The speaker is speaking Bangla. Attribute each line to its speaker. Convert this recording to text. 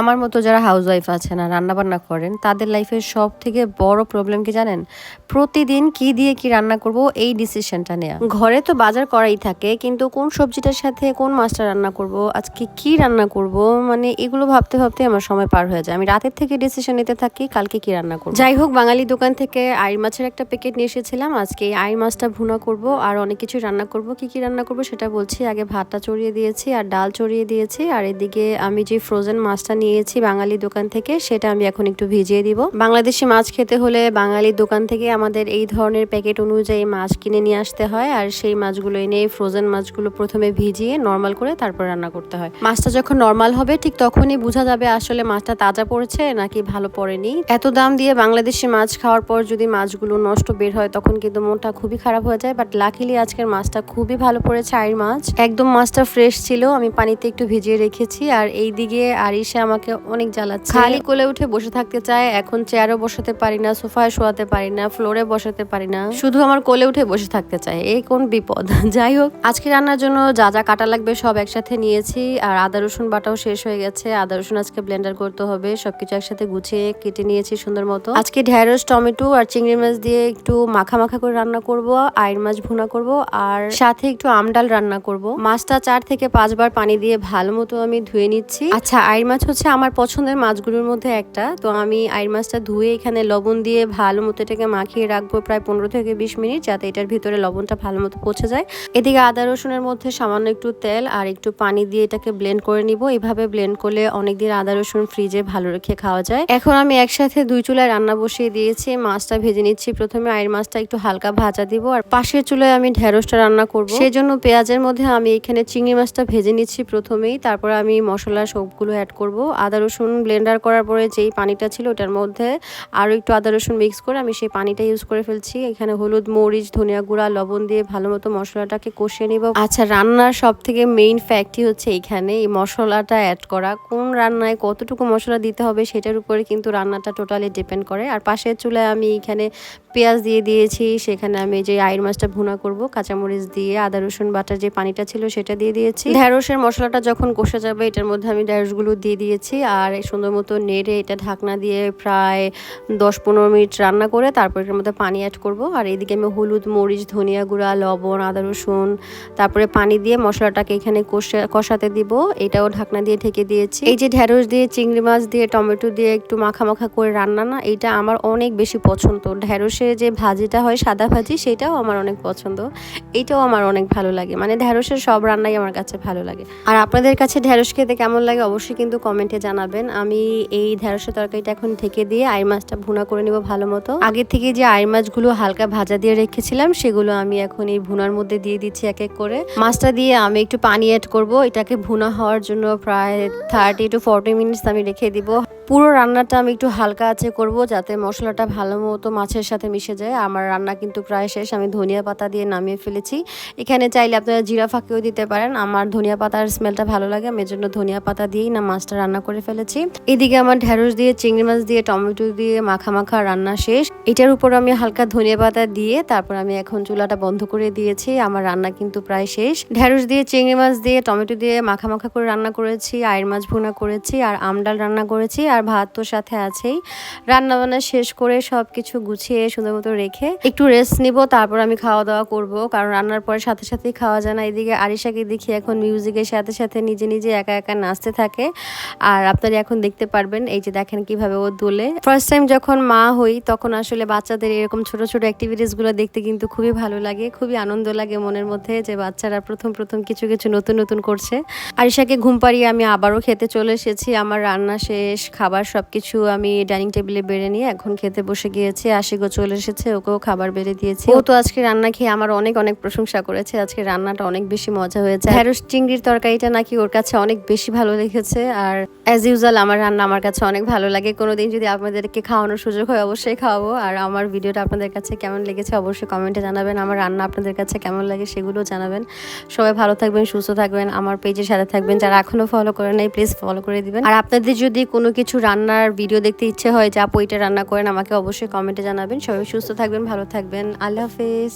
Speaker 1: আমার মতো যারা হাউস ওয়াইফ আছেন আর রান্না বান্না করেন, তাদের লাইফের সব থেকে বড় প্রবলেম কি জানেন? প্রতিদিন কি দিয়ে কি রান্না করব, এই ডিসিশনটা নেওয়া ঘরে তো বাজার করাই থাকে, কিন্তু কোন সবজিটার সাথে কোন মাছটা রান্না করব, আজকে কি রান্না করব মানে এগুলো ভাবতে ভাবতে আমার সময় পার হয়ে যায়। আমি রাতের থেকে ডিসিশন নিতে থাকি, কালকে কি রান্না করব। যাই হোক, বাঙালি দোকান থেকে আইর মাছের একটা প্যাকেট নিয়ে এসেছিলাম। আজকে আইর মাছটা ভুনা করব, আর অনেক কিছু রান্না করব। কি কি রান্না করব সেটা বলছি। আগে ভাতটা চড়িয়ে দিয়েছি, আর ডাল চড়িয়ে দিয়েছি, আর এদিকে আমি যে ফ্রোজেন মাছটা নিয়েছি বাঙালি দোকান থেকে, সেটা আমি এখন একটু ভিজিয়ে দিব। বাংলাদেশি মাছ খেতে হলে বাঙালি দোকান থেকে আমাদের এই ধরনের প্যাকেট অনুযায়ী মাছ কিনে নিয়ে আসতে হয়, আর সেই মাছগুলো এনে ফ্রোজেন মাছগুলো প্রথমে ভিজিয়ে নর্মাল করে তারপর রান্না করতে হয়। মাছটা যখন নর্মাল হবে, ঠিক তখনই বোঝা যাবে আসলে মাছটা তাজা পড়েছে নাকি ভালো পড়েনি। এত দাম দিয়ে বাংলাদেশি মাছ খাওয়ার পর যদি মাছগুলো নষ্ট বের হয়, তখন কিন্তু মনটা খুবই খারাপ হয়ে যায়। বাট লাকিলি আজকের মাছটা খুবই ভালো পড়েছে, আইর মাছ। একদম মাছটা ফ্রেশ ছিল, আমি পানিতে একটু ভিজিয়ে রেখেছি, আর এই দিকে আরিশা আমাকে অনেক জ্বালাচ্ছে। খালি কোলে উঠে বসে থাকতে চায় এখন চেয়ারও বসাতে পারি না সোফায় শোয়াতে পারি না ফ্লোরে বসাতে পারি না। শুধু আমার কোলে উঠে বসে থাকতে চায় এই কোন বিপদ? যাই হোক আজকে রান্নার জন্য যা যা কাটা লাগবে সব একসাথে নিয়েছি আর আদা রসুন বাটাও শেষ হয়ে গেছে। আদা রসুন আজকে ব্লেন্ডার করতে হবে সবকিছু একসাথে গুছিয়ে কেটে নিয়েছি সুন্দর মতো। আজকে ঢেঁড়স টমেটো আর চিংড়ি মাছ দিয়ে একটু মাখা মাখা করে রান্না করব আইর মাছ ভুনা করব আর সাথে একটু আমডাল রান্না করব। মাছটা চার থেকে পাঁচবার পানি দিয়ে ভালো মতো আমি ধুয়ে নিচ্ছি। আচ্ছা আইর মাছ হচ্ছে আমার পছন্দের মাছগুলোর মধ্যে একটা। তো আমি আইর মাছটা ধুয়ে এখানে লবণ দিয়ে ভালো মতো এটাকে মাখিয়ে রাখব প্রায় পনেরো থেকে বিশ মিনিট যাতে এটার ভিতরে লবণটা ভালো মতো পচে যায়। এদিকে আদা রসুনের মধ্যে সামান্য একটু তেল আর একটু পানি দিয়ে এটাকে ব্লেন্ড করে নিব। এভাবে ব্লেন্ড করলে অনেকদিন আদা রসুন ফ্রিজে ভালো রেখে খাওয়া যায়। এখন আমি একসাথে দুই চুলায় রান্না বসিয়ে দিয়েছি। মাছটা ভেজে নিচ্ছি প্রথমে। আইর মাছটা একটু হালকা ভাজা দিব আর পাশের চুলায় আমি ঢেঁড়সটা রান্না করব। সেই জন্য পেঁয়াজের মধ্যে আমি এখানে চিংড়ি মাছটা ভেজে নিচ্ছি প্রথমেই। তারপর আমি মশলা সবগুলো অ্যাড করব। আদা রসুন ব্লেন্ডার করার পরে যেই পানিটা ছিল ওটার মধ্যে আরও একটু আদা রসুন মিক্স করে আমি সেই পানিটা ইউজ করে ফেলছি। এখানে হলুদ, মরিচ, ধনিয়া গুঁড়া, লবণ দিয়ে ভালো মতো মশলাটাকে কষিয়ে নিব। আচ্ছা রান্নার সব থেকে মেইন ফ্যাক্টই হচ্ছে এখানে এই মশলাটা অ্যাড করা। কোন রান্নায় কতটুকু মশলা দিতে হবে সেটার উপরে কিন্তু রান্নাটা টোটালি ডিপেন্ড করে। আর পাশের চুলায় আমি এখানে পেঁয়াজ দিয়ে দিয়েছি, সেখানে আমি যে আইর মাছটা ভুনা করব, কাঁচামরিচ দিয়ে আদা রসুন বাটার যে পানিটা ছিল সেটা দিয়ে দিয়েছি। ঢ্যাঁড়সের মশলাটা যখন কষে যাবে, এটার মধ্যে আমি ঢ্যাঁড়সগুলো দিয়ে দিয়েছি। আর সুন্দর মতো নেড়ে এটা ঢাকনা দিয়ে প্রায় দশ পনেরো মিনিট রান্না করে তারপর এটার মধ্যে পানি অ্যাড করব। আর এইদিকে আমি হলুদ, মরিচ, ধনিয়া গুঁড়া, লবণ, আদা, রসুন, তারপরে পানি দিয়ে মশলাটাকে এখানে কষা, কষাতে দিব। এটাও ঢাকনা দিয়ে ঢেকে দিয়েছি। এই যে ঢ্যাঁড়স দিয়ে, চিংড়ি মাছ দিয়ে, টমেটো দিয়ে একটু মাখা মাখা করে রান্না না এটা আমার অনেক বেশি পছন্দ। ঢ্যাঁড়সের যে ভাজিটা হয় সাদা ভাজি, সেটাও আমার অনেক পছন্দ। এটাও আমার অনেক ভালো লাগে। মানে ঢ্যাঁড়সের সব রান্নাই আমার কাছে ভালো লাগে। আর আপনাদের কাছে ঢ্যাঁড়স খেতে কেমন লাগে অবশ্যই কিন্তু কমেন্টে জানাবেন। আমি এই ঢ্যাঁড়সের তরকারিটা এখন থেকে দিয়ে আই মাছটা ভুনা করে নিব ভালো মতো। আগে থেকে যে আই মাছগুলো হালকা ভাজা দিয়ে রেখেছিলাম, সেগুলো আমি এখন এই ভুনার মধ্যে দিয়ে দিচ্ছি এক এক করে। মাছটা দিয়ে আমি একটু পানি অ্যাড করব। এটাকে ভুনা হওয়ার জন্য প্রায় থার্টি টু ফর্টি মিনিটস আমি রেখে দিব। পুরো রান্নাটা আমি একটু হালকা আছে করব যাতে মশলাটা ভালো মতো মাছের সাথে মিশে যায়। আমার রান্না কিন্তু প্রায় শেষ। আমি ধনিয়া পাতা দিয়ে নামিয়ে ফেলেছি। এখানে চাইলে আপনারা জিরা ফাঁকিও দিতে পারেন। আমার ধনিয়া পাতার স্মেলটা ভালো লাগে। আমি জন্য ধনিয়া পাতা দিয়েই না মাছটা রান্না করে ফেলেছি। এদিকে আমার ঢেঁড়স দিয়ে, চিংড়ি মাছ দিয়ে, টমেটো দিয়ে মাখা মাখা রান্না শেষ। এটার উপর আমি হালকা ধনিয়া পাতা দিয়ে তারপর আমি এখন চুলাটা বন্ধ করে দিয়েছি। আমার রান্না কিন্তু প্রায় শেষ। ঢেঁড়স দিয়ে, চিংড়ি মাছ দিয়ে, টমেটো দিয়ে মাখা মাখা করে রান্না করেছি। আয়ের মাছ ভুনা করেছি। আর আমডাল রান্না করেছি। আর ভাত তো সাথে আছেই। রান্না বান্না শেষ করে সব কিছু গুছিয়ে সুন্দর মতো রেখে একটু রেস্ট নিব, তারপর আমি খাওয়া দাওয়া করব। কারণ রান্নার পরে সাথে সাথেই খাওয়া যায় না। এদিকে আরিশাকে দেখি এখন মিউজিকের সাথে সাথে নিজে নিজে একা একা নাচতে থাকে। আর আপনারা এখন দেখতে পারবেন, এই যে দেখেন কীভাবে ও দোলে। ফার্স্ট টাইম যখন মা হই, তখন আসলে বাচ্চাদের এরকম ছোট ছোট অ্যাক্টিভিটিসগুলো দেখতে কিন্তু খুবই ভালো লাগে, খুবই আনন্দ লাগে মনের মধ্যে যে বাচ্চারা প্রথম প্রথম কিছু কিছু নতুন নতুন করছে। আরিশাকে ঘুম পাড়িয়ে আমি আবারও খেতে চলে এসেছি। আমার রান্না শেষ খাবার সবকিছু আমি ডাইনিং টেবিলে বেড়ে নিয়ে এখন খেতে বসে গিয়েছি। আশিগো চলে এসেছে, ওকেও খাবার বেড়ে দিয়েছি। ও তো আজকে রান্না খেয়ে আমার অনেক অনেক প্রশংসা করেছে। আজকে রান্নাটা অনেক বেশি মজা হয়েছে। ঢেঁড়স চিংড়ির তরকারিটা নাকি ওর কাছে অনেক বেশি ভালো লেগেছে। আর অ্যাজ ইউজুয়াল আমার রান্না আমার কাছে অনেক ভালো লাগে। কোনোদিন যদি আপনাদেরকে খাওয়ানোর সুযোগ হয় অবশ্যই খাওয়াবো। আর আমার ভিডিওটা আপনাদের কাছে কেমন লেগেছে অবশ্যই কমেন্টে জানাবেন। আমার রান্না আপনাদের কাছে কেমন লাগে সেগুলো জানাবেন। সবাই ভালো থাকবেন, সুস্থ থাকবেন, আমার পেজের সাথে থাকবেন। যারা এখনও ফলো করে নাই প্লিজ ফলো করে দিবেন। আর আপনাদের যদি কোনো কিছু রান্নার ভিডিও দেখতে ইচ্ছে হয়, যা আপু এটা রান্না করেন, আমাকে অবশ্যই কমেন্টে জানাবেন। সবাই সুস্থ থাকবেন, ভালো থাকবেন। আল্লাহ হাফেজ।